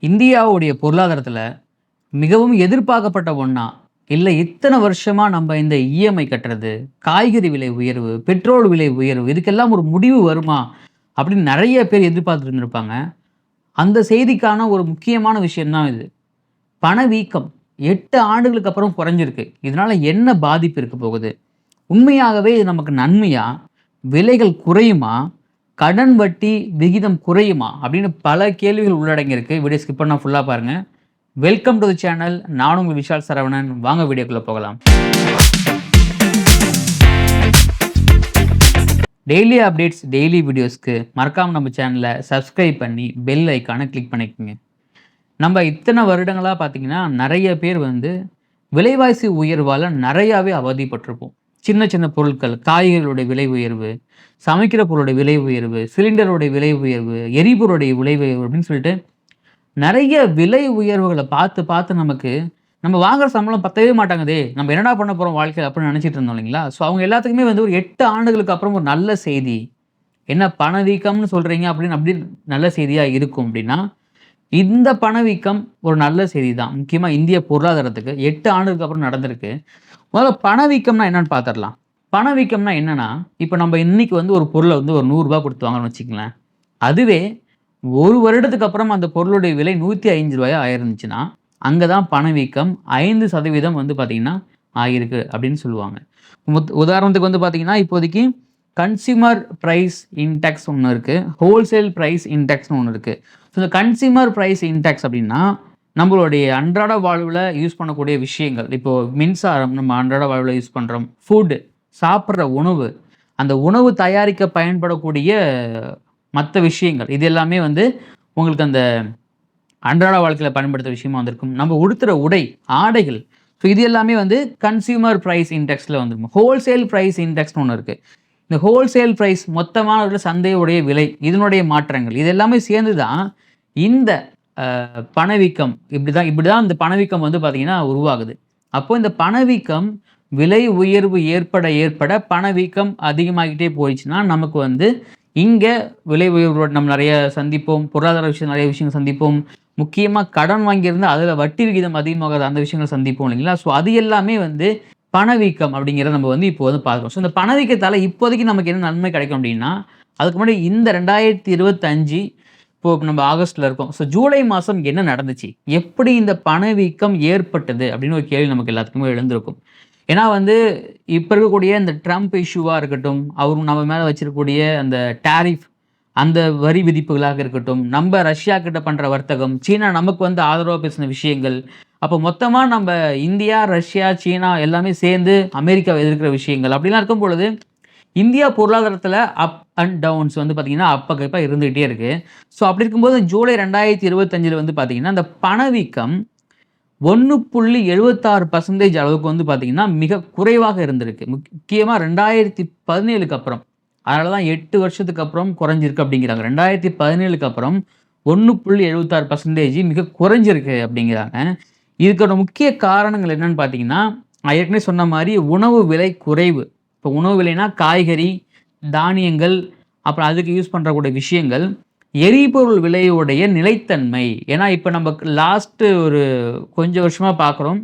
இந்தியாவுடைய பொருளாதாரத்தில் மிகவும் எதிர்பார்க்கப்பட்ட ஒன்றா இல்லை இத்தனை வருஷமாக நம்ம இந்த இஎம்ஐ கட்டுறது காய்கறி விலை உயர்வு பெட்ரோல் விலை உயர்வு இதுக்கெல்லாம் ஒரு முடிவு வருமா அப்படின்னு நிறைய பேர் எதிர்பார்த்துட்டு இருந்திருப்பாங்க. அந்த செய்திக்கான ஒரு முக்கியமான விஷயம்தான் இது. பணவீக்கம் எட்டு ஆண்டுகளுக்கு அப்புறம் குறைஞ்சிருக்கு. இதனால் என்ன பாதிப்பு இருக்க போகுது? உண்மையாகவே இது நமக்கு நன்மையா? விலைகள் குறையுமா? கடன் வட்டி விகிதம் குறையுமா அப்படின்னு பல கேள்விகள் உள்ளடங்கியிருக்கு. வீடியோ ஸ்கிப் பண்ணால் ஃபுல்லாக பாருங்கள் வெல்கம் டு தி சேனல் நானும் உங்கள் விஷால் சரவணன். வாங்க வீடியோக்குள்ளே போகலாம். டெய்லி அப்டேட்ஸ் டெய்லி வீடியோஸ்க்கு மறக்காமல் நம்ம சேனலை சப்ஸ்கிரைப் பண்ணி பெல் ஐக்கானை கிளிக் பண்ணிக்கோங்க. நம்ம இத்தனை வருடங்களாக பார்த்தீங்கன்னா நிறைய பேர் வந்து விலைவாசி உயர்வால் நிறையாவே அவதிப்பட்டிருப்போம். சின்ன சின்ன பொருட்கள் காய்கறிகளுடைய விலை உயர்வு சமைக்கிற பொருளுடைய விலை உயர்வு சிலிண்டருடைய விலை உயர்வு எரிபொருளுடைய விலை உயர்வு அப்படின்னு சொல்லிட்டு நிறைய விலை உயர்வுகளை பார்த்து பார்த்து நமக்கு நம்ம வாங்குற சம்பளம் பத்தவே மாட்டாங்கதே நம்ம என்னடா பண்ண போகிறோம் வாழ்க்கையில் அப்படின்னு நினச்சிட்டு இருந்தோம் இல்லைங்களா? ஸோ அவங்க எல்லாத்துக்குமே வந்து ஒரு எட்டு ஆண்டுகளுக்கு அப்புறம் ஒரு நல்ல செய்தி. என்ன பணவீக்கம்னு சொல்கிறீங்க அப்படின்னு அப்படி நல்ல செய்தியாக இருக்கும் அப்படின்னா இந்த பணவீக்கம் ஒரு நல்ல செய்தி தான் முக்கியமாக இந்திய பொருளாதாரத்துக்கு எட்டு ஆண்டுகளுக்கு அப்புறம் நடந்திருக்கு. முதல்ல பணவீக்கம்னா என்னன்னு பார்த்துடலாம் பணவீக்கம்னா என்னன்னா இப்போ நம்ம இன்னைக்கு வந்து ஒரு பொருளை வந்து ஒரு நூறுரூபா கொடுத்து வாங்கணும்னு வச்சுக்கங்களேன். அதுவே ஒரு வருடத்துக்கு அப்புறம் அந்த பொருளுடைய விலை நூற்றி ஐந்து ரூபாயாக ஆயிருந்துச்சுன்னா அங்கே தான் பணவீக்கம் ஐந்து சதவீதம் வந்து பார்த்திங்கன்னா ஆகியிருக்கு அப்படின்னு சொல்லுவாங்க. முத் உதாரணத்துக்கு வந்து பார்த்திங்கன்னா இப்போதைக்கு கன்சியூமர் ப்ரைஸ் இன்டெக்ஸ் ஒன்று இருக்குது ஹோல்சேல் ப்ரைஸ் இன்டெக்ஸ்னு ஒன்று இருக்குது ஸோ இந்த கன்சியூமர் ப்ரைஸ் இன்டெக்ஸ் அப்படின்னா நம்மளுடைய அன்றாட வாழ்வில் யூஸ் பண்ணக்கூடிய விஷயங்கள். இப்போது மின்சாரம் நம்ம அன்றாட வாழ்வில் யூஸ் பண்ணுறோம் ஃபுட்டு சாப்பிட்ற உணவு. அந்த உணவு தயாரிக்க பயன்படக்கூடிய மற்ற விஷயங்கள். இது எல்லாமே வந்து உங்களுக்கு அந்த அன்றாட வாழ்க்கையில் பயன்படுத்துகிற விஷயமா வந்திருக்கும். நம்ம உடுத்துகிற உடை ஆடைகள். ஸோ இது எல்லாமே வந்து கன்சியூமர் ப்ரைஸ் இண்டெக்ஸில் வந்துருக்கும். ஹோல்சேல் ப்ரைஸ் இண்டெக்ஸ்னு ஒன்று இருக்குது இந்த ஹோல்சேல் ப்ரைஸ் மொத்தமான ஒரு சந்தையுடைய விலை இதனுடைய மாற்றங்கள் இது எல்லாமே சேர்ந்து தான் இந்த பணவீக்கம் இப்படி தான் இப்படி தான் இந்த பணவீக்கம் வந்து பார்த்திங்கன்னா உருவாகுது. அப்போ இந்த பணவீக்கம் விலை உயர்வு ஏற்பட ஏற்பட பணவீக்கம் அதிகமாகிட்டே போயிடுச்சுன்னா நமக்கு வந்து இங்கே விலை உயர்வு நம்ம நிறைய சந்திப்போம் பொருளாதார விஷயம் நிறைய விஷயங்கள் சந்திப்போம். முக்கியமாக கடன் வாங்கியிருந்தால் அதில் வட்டி விகிதம் அதிகமாகாது அந்த விஷயங்கள் சந்திப்போம் இல்லைங்களா? ஸோ அது எல்லாமே வந்து பணவீக்கம் அப்படிங்கிறத நம்ம வந்து இப்போ வந்து பார்க்குறோம் ஸோ இந்த பணவீக்கத்தால் இப்போதைக்கு நமக்கு என்ன நன்மை கிடைக்கும் அப்படின்னா அதுக்கு முன்னாடி இந்த ரெண்டாயிரத்தி இருபத்தஞ்சு இப்போ நம்ம ஆகஸ்ட்டில் இருக்கோம். ஸோ ஜூலை மாதம் என்ன நடந்துச்சு? எப்படி இந்த பணவீக்கம் ஏற்பட்டது அப்படின்னு ஒரு கேள்வி நமக்கு எல்லாத்துக்குமே எழுந்திருக்கும். ஏன்னா வந்து இப்போ இருக்கக்கூடிய இந்த ட்ரம்ப் இஷ்யூவாக இருக்கட்டும் அவர் நம்ம மேலே வச்சிருக்கக்கூடிய அந்த டாரிஃப் அந்த வரி விதிப்புகளாக இருக்கட்டும் நம்ம ரஷ்யா கிட்ட பண்ணுற வர்த்தகம் சீனா நமக்கு வந்து ஆதரவாக பேசின விஷயங்கள் அப்போ மொத்தமாக நம்ம இந்தியா ரஷ்யா சீனா எல்லாமே சேர்ந்து அமெரிக்காவை எதிர்க்கிற விஷயங்கள் அப்படிலாம் இருக்கும் பொழுது இந்தியா பொருளாதாரத்தில் அப் அண்ட் டவுன்ஸ் வந்து பார்த்திங்கன்னா அப்பகப்பாக இருந்துகிட்டே இருக்குது ஸோ அப்படி இருக்கும்போது ஜூலை ரெண்டாயிரத்தி இருபத்தஞ்சில் வந்து பார்த்திங்கன்னா அந்த பணவீக்கம் ஒன்று புள்ளி எழுபத்தாறு பர்சன்டேஜ் அளவுக்கு வந்து பார்த்திங்கன்னா மிக குறைவாக இருந்திருக்கு. முக்கியமாக ரெண்டாயிரத்தி பதினேழுக்கு அப்புறம். அதனால தான் எட்டு வருஷத்துக்கு அப்புறம் குறைஞ்சிருக்கு அப்படிங்கிறாங்க. ரெண்டாயிரத்தி பதினேழுக்கு அப்புறம் ஒன்று புள்ளி எழுபத்தாறு பர்சன்டேஜ் மிக குறைஞ்சிருக்கு அப்படிங்கிறாங்க. இதுக்கான முக்கிய காரணங்கள் என்னன்னு பார்த்தீங்கன்னா நான் ஏற்கனவே சொன்ன மாதிரி உணவு விலை குறைவு. இப்போ உணவு விலைனா காய்கறி தானியங்கள் அப்புறம் அதுக்கு யூஸ் பண்ணுறக்கூடிய விஷயங்கள் எரிபொருள் விலையுடைய நிலைத்தன்மை. ஏன்னா இப்போ நம்ம லாஸ்ட்டு ஒரு கொஞ்சம் வருஷமாக பார்க்குறோம்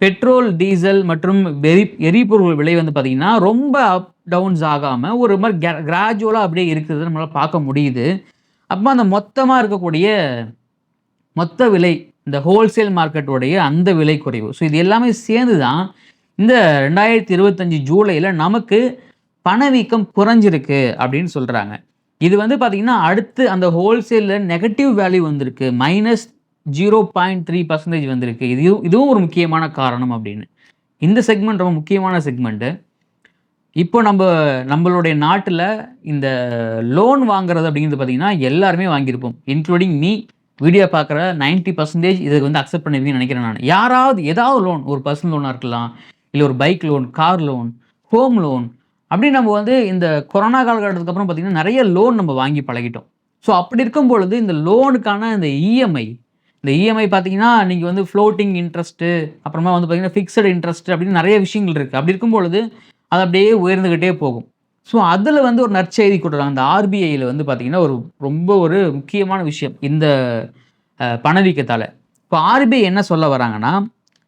பெட்ரோல் டீசல் மற்றும் எரி எரிபொருள் விலை வந்து பார்த்திங்கன்னா ரொம்ப அப் டவுன்ஸ் ஆகாமல் ஒரு மாதிரி கிரா கிராஜுவலாக அப்படியே இருக்கிறது நம்மளால் பார்க்க முடியுது. அப்போ அந்த மொத்தமாக இருக்கக்கூடிய மொத்த விலை இந்த ஹோல்சேல் மார்க்கெட்டுடைய அந்த விலை குறைவு. ஸோ இது எல்லாமே சேர்ந்து தான் இந்த ரெண்டாயிரத்தி இருபத்தஞ்சி ஜூலையில் நமக்கு பணவீக்கம் குறைஞ்சிருக்கு அப்படின்னு சொல்கிறாங்க இது வந்து பார்த்திங்கன்னா அடுத்து அந்த ஹோல்சேலில் நெகட்டிவ் வேல்யூ வந்திருக்கு. Minus zero point three percentage வந்திருக்கு. இதுவும் இதுவும் ஒரு முக்கியமான காரணம் அப்படின்னு. இந்த செக்மெண்ட் ரொம்ப முக்கியமான செக்மெண்ட்டு இப்போ நம்ம நம்மளுடைய நாட்டில் இந்த லோன் வாங்குறது அப்படிங்கிறது பார்த்திங்கன்னா எல்லாருமே வாங்கியிருப்போம். இன்க்ளூடிங் மீ வீடியோ பார்க்குற 90% பர்சன்டேஜ் இதுக்கு வந்து அக்செப்ட் பண்ணிருக்கீங்கன்னு நினைக்கிறேன் நான். யாராவது ஏதாவது லோன் ஒரு பர்சனல் லோனாக இருக்கலாம் இல்லை ஒரு bike loan car loan home loan அப்படி நம்ம வந்து இந்த கொரோனா காலகட்டத்துக்கு அப்புறம் பார்த்திங்கன்னா நிறைய லோன் நம்ம வாங்கி பழகிட்டோம். ஸோ அப்படி இருக்கும் பொழுது இந்த லோனுக்கான இந்த இஎம்ஐ இந்த இஎம்ஐ பார்த்தீங்கன்னா நீங்கள் வந்து ஃப்ளோட்டிங் இன்ட்ரெஸ்ட்டு அப்புறமா வந்து பார்த்தீங்கன்னா ஃபிக்ஸட் இன்ட்ரெஸ்ட் அப்படின்னு நிறைய விஷயங்கள் இருக்குது அப்படி இருக்கும் பொழுது அது அப்படியே உயர்ந்துக்கிட்டே போகும். ஸோ அதில் வந்து ஒரு நற்செய்தி கொடுக்குறாங்க. அந்த ஆர்பிஐயில் வந்து பார்த்திங்கன்னா ஒரு ரொம்ப ஒரு முக்கியமான விஷயம் இந்த பணவீக்கத்தால். இப்போ ஆர்பிஐ என்ன சொல்ல வராங்கன்னா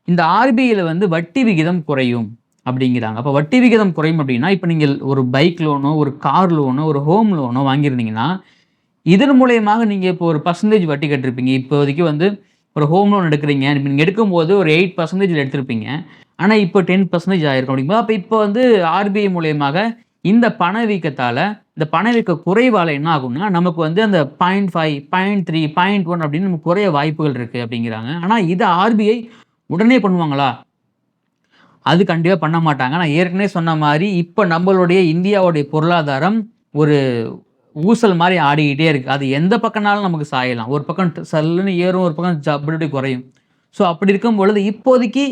இந்த ஆர்பிஐயில் வந்து வட்டி விகிதம் குறையும் அப்படிங்கிறாங்க. அப்போ வட்டி விகிதம் குறையும் அப்படின்னா இப்போ நீங்கள் ஒரு பைக் லோனோ ஒரு கார் லோனோ ஒரு ஹோம் லோனோ வாங்கியிருந்தீங்கன்னா இதன் மூலயமாக நீங்கள் இப்போ ஒரு பர்சன்டேஜ் வட்டி கட்டிருப்பீங்க. இப்போதைக்கு வந்து ஒரு ஹோம் லோன் எடுக்கிறீங்க. நீங்கள் எடுக்கும்போது ஒரு எயிட் பர்சன்டேஜில் எடுத்திருப்பீங்க. ஆனால் இப்போ டென் பர்சன்டேஜ் ஆயிருக்கும் அப்படிங்கும்போது அப்போ இப்போ வந்து ஆர்பிஐ மூலியமாக இந்த பணவீக்கத்தால் இந்த பணவீக்க குறைவால் என்ன ஆகும்னா நமக்கு வந்து அந்த point five point three point one அப்படின்னு நமக்கு குறைய வாய்ப்புகள் இருக்குது அப்படிங்கிறாங்க. ஆனால் இதை ஆர்பிஐ உடனே பண்ணுவாங்களா? அது கண்டிப்பாக பண்ண மாட்டாங்க. நான் ஏற்கனவே சொன்ன மாதிரி இப்போ நம்மளுடைய இந்தியாவுடைய பொருளாதாரம் ஒரு ஊசல் மாதிரி ஆடிக்கிட்டே இருக்குது அது எந்த பக்கம்னாலும் நமக்கு சாயலாம். ஒரு பக்கம் சல்லுன்னு ஏறும் ஒரு பக்கம் ஜப்படி குறையும். ஸோ அப்படி இருக்கும் பொழுது இப்போதைக்கு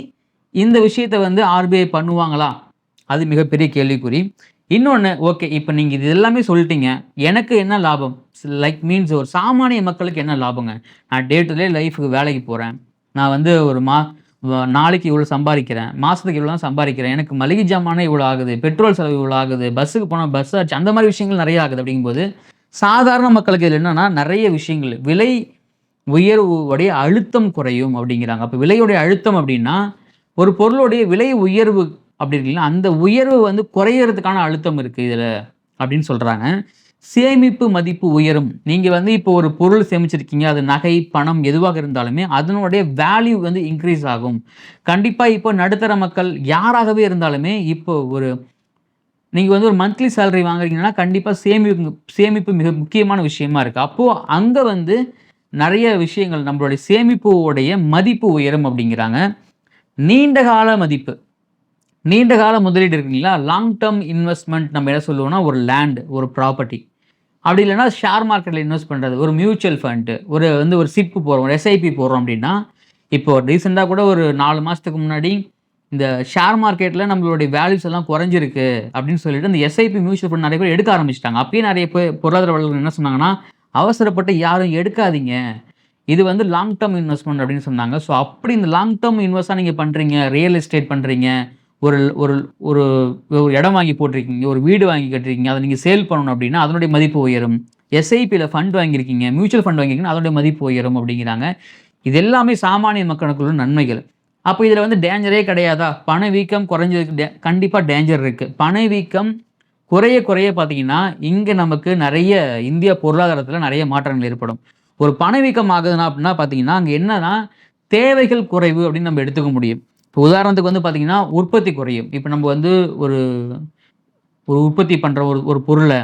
இந்த விஷயத்தை வந்து ஆர்பிஐ பண்ணுவாங்களா? அது மிகப்பெரிய கேள்விக்குறி. இன்னொன்று ஓகே இப்போ நீங்கள் இது எல்லாமே சொல்லிட்டீங்க. எனக்கு என்ன லாபம்? லைக் மீன்ஸ் ஒரு சாமானிய மக்களுக்கு என்ன லாபங்க? நான் டே டு டே லைஃபுக்கு வேலைக்கு போகிறேன் நான் வந்து ஒரு மா நாளைக்கு இவ்வளோ சம்பாதிக்கிறேன். மாதத்துக்கு இவ்வளோ தான் சம்பாதிக்கிறேன். எனக்கு மளிகை ஜாமானே இவ்வளோ ஆகுது. பெட்ரோல் செலவு இவ்வளோ ஆகுது. பஸ்ஸுக்கு போனால் பஸ் ஆச்சு. அந்த மாதிரி விஷயங்கள் நிறைய ஆகுது அப்படிங்கும்போது சாதாரண மக்களுக்கு இதில் என்னென்னா நிறைய விஷயங்கள். விலை உயர்வுடைய அழுத்தம் குறையும் அப்படிங்கிறாங்க. அப்போ விலையுடைய அழுத்தம் அப்படின்னா ஒரு பொருளுடைய விலை உயர்வு அப்படி இருக்குல்ல அந்த உயர்வு வந்து குறையிறதுக்கான அழுத்தம் இருக்குது இதில் அப்படின்னு சொல்கிறாங்க சேமிப்பு மதிப்பு உயரும். நீங்கள் வந்து இப்போ ஒரு பொருள் சேமிச்சிருக்கீங்க அது நகை பணம் எதுவாக இருந்தாலுமே அதனுடைய வேல்யூ வந்து இன்க்ரீஸ் ஆகும். கண்டிப்பாக இப்போ நடுத்தர மக்கள் யாராகவே இருந்தாலுமே இப்போ ஒரு நீங்கள் வந்து ஒரு மந்த்லி சேலரி வாங்குறீங்கன்னா கண்டிப்பாக சேமிப்பு சேமிப்பு மிக முக்கியமான விஷயமா இருக்குது அப்போது அங்கே வந்து நிறைய விஷயங்கள் நம்மளுடைய சேமிப்புடைய மதிப்பு உயரும் அப்படிங்கிறாங்க. நீண்ட கால மதிப்பு. நீண்ட கால முதலீடு இருக்குங்களா லாங் டேர்ம் இன்வெஸ்ட்மெண்ட் நம்ம என்ன சொல்லுவோம்னா ஒரு லேண்ட் ஒரு ப்ராப்பர்ட்டி அப்படி இல்லைன்னா ஷேர் மார்க்கெட்டில் இன்வெஸ்ட் பண்ணுறது ஒரு மியூச்சுவல் ஃபண்டு ஒரு வந்து ஒரு சிப்பு போடுறோம் ஒரு எஸ்ஐபி போடுறோம் அப்படின்னா இப்போ ரீசெண்டாக கூட ஒரு நாலு மாதத்துக்கு முன்னாடி இந்த ஷேர் மார்க்கெட்டில் நம்மளுடைய வேல்யூஸ் எல்லாம் குறைஞ்சிருக்கு அப்படின்னு சொல்லிட்டு இந்த எஸ்ஐபி மியூச்சுவல் ஃபண்ட் நிறைய பேர் எடுக்க ஆரம்பிச்சிட்டாங்க. அப்பயே நிறைய பேர் பொருளாதார வல்லுநர்கள் என்ன சொன்னாங்கன்னா அவசரப்பட்டு யாரும் எடுக்காதீங்க. இது வந்து லாங் டேர்ம் இன்வெஸ்ட்மெண்ட் அப்படின்னு சொன்னாங்க. ஸோ அப்படி இந்த லாங் டேர்ம் இன்வெஸ்ட்டாக நீங்கள் பண்ணுறீங்க ரியல் எஸ்டேட் பண்ணுறீங்க ஒரு ஒரு ஒரு ஒரு இடம் வாங்கி போட்டிருக்கீங்க ஒரு வீடு வாங்கி கட்டிருக்கீங்க அதை நீங்கள் சேல் பண்ணணும் அப்படின்னா அதனுடைய மதிப்பு உயரும். எஸ்ஐபியில் ஃபண்ட் வாங்கியிருக்கீங்க மியூச்சுவல் ஃபண்ட் வாங்கியிருக்கீங்கன்னா அதனுடைய மதிப்பு உயரும் அப்படிங்கிறாங்க. இது எல்லாமே சாமானிய மக்களுக்குள்ள நன்மைகள். அப்போ இதில் வந்து டேஞ்சரே கிடையாதா? பணவீக்கம் குறைஞ்சதுக்கு டே கண்டிப்பாக டேஞ்சர் இருக்குது பணவீக்கம் குறைய குறைய பார்த்தீங்கன்னா இங்கே நமக்கு நிறைய இந்திய பொருளாதாரத்தில் நிறைய மாற்றங்கள் ஏற்படும். ஒரு பணவீக்கம் ஆகுதுன்னா அப்படின்னா பார்த்தீங்கன்னா அங்கே என்னன்னா தேவைகள் குறைவு அப்படின்னு நம்ம எடுத்துக்க முடியும். இப்போ உதாரணத்துக்கு வந்து பார்த்தீங்கன்னா உற்பத்தி குறையும். இப்போ நம்ம வந்து ஒரு ஒரு உற்பத்தி பண்ணுற ஒரு ஒரு பொருளை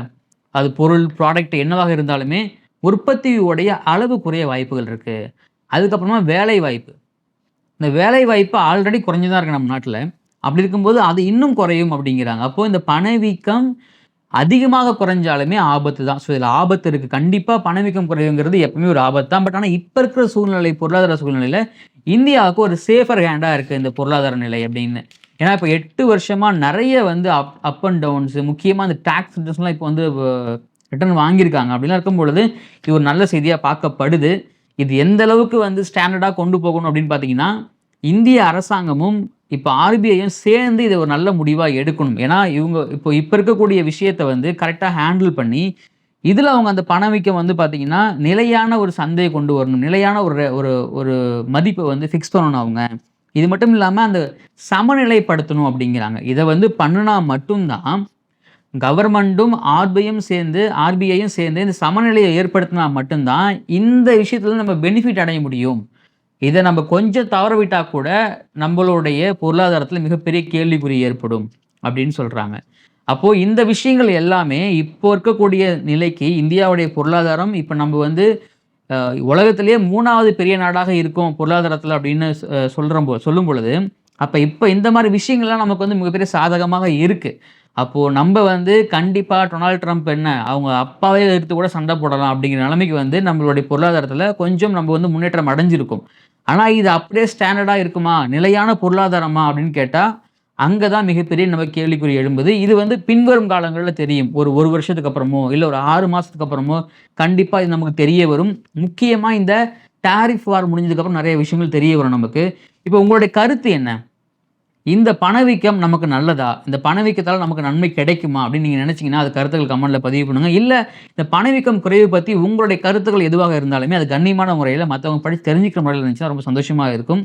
அது பொருள் ப்ராடக்ட் என்னவாக இருந்தாலுமே உற்பத்தியுடைய அளவு குறைய வாய்ப்புகள் இருக்குது அதுக்கப்புறமா வேலை வாய்ப்பு. இந்த வேலை வாய்ப்பு ஆல்ரெடி குறைஞ்சு தான் இருக்குது நம்ம நாட்டில். அப்படி இருக்கும்போது அது இன்னும் குறையும் அப்படிங்கிறாங்க. அப்போது இந்த பணவீக்கம் அதிகமாக குறைஞ்சாலுமே ஆபத்து தான். ஸோ இதில் ஆபத்து இருக்குது கண்டிப்பாக பணவீக்கம் குறைவுங்கிறது எப்பவுமே ஒரு ஆபத்து தான். பட் ஆனால் இப்போ இருக்கிற சூழ்நிலை பொருளாதார சூழ்நிலையில் இந்தியாவுக்கு ஒரு சேஃபர் ஹேண்டாக இருக்குது இந்த பொருளாதார நிலை அப்படின்னு. ஏன்னா இப்போ எட்டு வருஷமாக நிறைய வந்து அப் அப் அண்ட் டவுன்ஸு முக்கியமாக அந்த டேக்ஸ் ரிட்டர்ன்ஸ்லாம் இப்போ வந்து ரிட்டர்ன் வாங்கியிருக்காங்க. அப்படிலாம் இருக்கும் பொழுது இது ஒரு நல்ல செய்தியாக பார்க்கப்படுது. இது எந்த அளவுக்கு வந்து ஸ்டாண்டர்டாக கொண்டு போகணும் அப்படின்னு பார்த்தீங்கன்னா இந்திய அரசாங்கமும் இப்போ ஆர்பிஐயும் சேர்ந்து இதை ஒரு நல்ல முடிவாக எடுக்கணும். ஏன்னா இவங்க இப்போ இப்போ இருக்கக்கூடிய விஷயத்தை வந்து கரெக்டாக ஹேண்டில் பண்ணி இதில் அவங்க அந்த பணவீக்கம் வந்து பார்த்தீங்கன்னா நிலையான ஒரு சந்தையை கொண்டு வரணும். நிலையான ஒரு ஒரு ஒரு மதிப்பை வந்து ஃபிக்ஸ் பண்ணணும் அவங்க. இது மட்டும் இல்லாமல் அந்த சமநிலைப்படுத்தணும் அப்படிங்கிறாங்க. இதை வந்து பண்ணுனா மட்டும்தான் கவர்மெண்ட்டும் ஆர்பிஐயும் சேர்ந்து ஆர்பிஐயும் சேர்ந்து இந்த சமநிலையை ஏற்படுத்தினா மட்டும்தான் இந்த விஷயத்துல நம்ம பெனிஃபிட் அடைய முடியும். இதை நம்ம கொஞ்சம் தவற கூட நம்மளுடைய பொருளாதாரத்தில் மிகப்பெரிய கேள்விக்குறி ஏற்படும் அப்படின்னு சொல்கிறாங்க அப்போது இந்த விஷயங்கள் எல்லாமே இப்போ இருக்கக்கூடிய நிலைக்கு இந்தியாவுடைய பொருளாதாரம் இப்போ நம்ம வந்து உலகத்திலேயே மூணாவது பெரிய நாடாக இருக்கும் பொருளாதாரத்தில் அப்படின்னு சொல்கிற போ சொல்லும் பொழுது அப்போ இப்போ இந்த மாதிரி விஷயங்கள்லாம் நமக்கு வந்து மிகப்பெரிய சாதகமாக இருக்குது அப்போது நம்ம வந்து கண்டிப்பாக டொனால்ட் ட்ரம்ப் என்ன அவங்க அப்பாவே எடுத்து கூட சண்டை போடலாம் அப்படிங்கிற நிலைமைக்கு வந்து நம்மளுடைய பொருளாதாரத்தில் கொஞ்சம் நம்ம வந்து முன்னேற்றம் அடைஞ்சிருக்கும். ஆனால் இது அப்படியே ஸ்டாண்டர்டாக இருக்குமா? நிலையான பொருளாதாரமா அப்படின்னு கேட்டால் அங்கே தான் மிகப்பெரிய நம்ம கேள்விக்குறி எழும்புது. இது வந்து பின்வரும் காலங்களில் தெரியும். ஒரு ஒரு வருஷத்துக்கு அப்புறமோ இல்லை ஒரு ஆறு மாதத்துக்கு அப்புறமோ கண்டிப்பாக இது நமக்கு தெரிய வரும். முக்கியமாக இந்த டாரிஃப் வார் முடிஞ்சதுக்கப்புறம் நிறைய விஷயங்கள் தெரிய வரும் நமக்கு. இப்போ உங்களுடைய கருத்து என்ன? இந்த பணவீக்கம் நமக்கு நல்லதா? இந்த பணவீக்கத்தால் நமக்கு நன்மை கிடைக்குமா? அப்படின்னு நீங்கள் நினச்சிங்கன்னா அது கருத்துக்கள் கமெண்ட்டில் பதிவு பண்ணுங்கள் இல்லை இந்த பணவீக்கம் குறைவு பற்றி உங்களுடைய கருத்துக்கள் எதுவாக இருந்தாலுமே அது கண்ணியமான முறையில் மற்றவங்க படித்து தெரிஞ்சுக்கிற முறையில் இருந்துச்சுன்னா ரொம்ப சந்தோஷமாக இருக்கும்.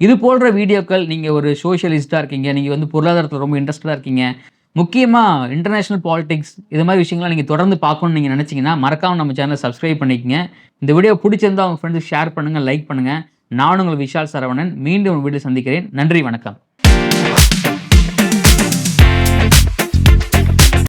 இது போன்ற வீடியோக்கள் நீங்கள் ஒரு சோஷியலிஸ்ட்டாக இருக்கீங்க நீங்கள் வந்து பொருளாதாரத்தில் ரொம்ப இன்ட்ரெஸ்டாக இருக்கீங்க முக்கியமாக இன்டர்நேஷ்னல் பாலிடிக்ஸ் இது மாதிரி விஷயங்கள்லாம் நீங்கள் தொடர்ந்து பார்க்கணும்னு நீங்கள் நினச்சிங்கன்னா மறக்காமல் நம்ம சேனலை சப்ஸ்கிரைப் பண்ணிக்கங்க. இந்த வீடியோ பிடிச்சிருந்தா உங்கள் ஃப்ரெண்ட்ஸ் ஷேர் பண்ணுங்கள் லைக் பண்ணுங்கள் நான் உங்கள் விஷால் சரவணன் மீண்டும் உங்கள் வீடியோ சந்திக்கிறேன். நன்றி வணக்கம். Thank you.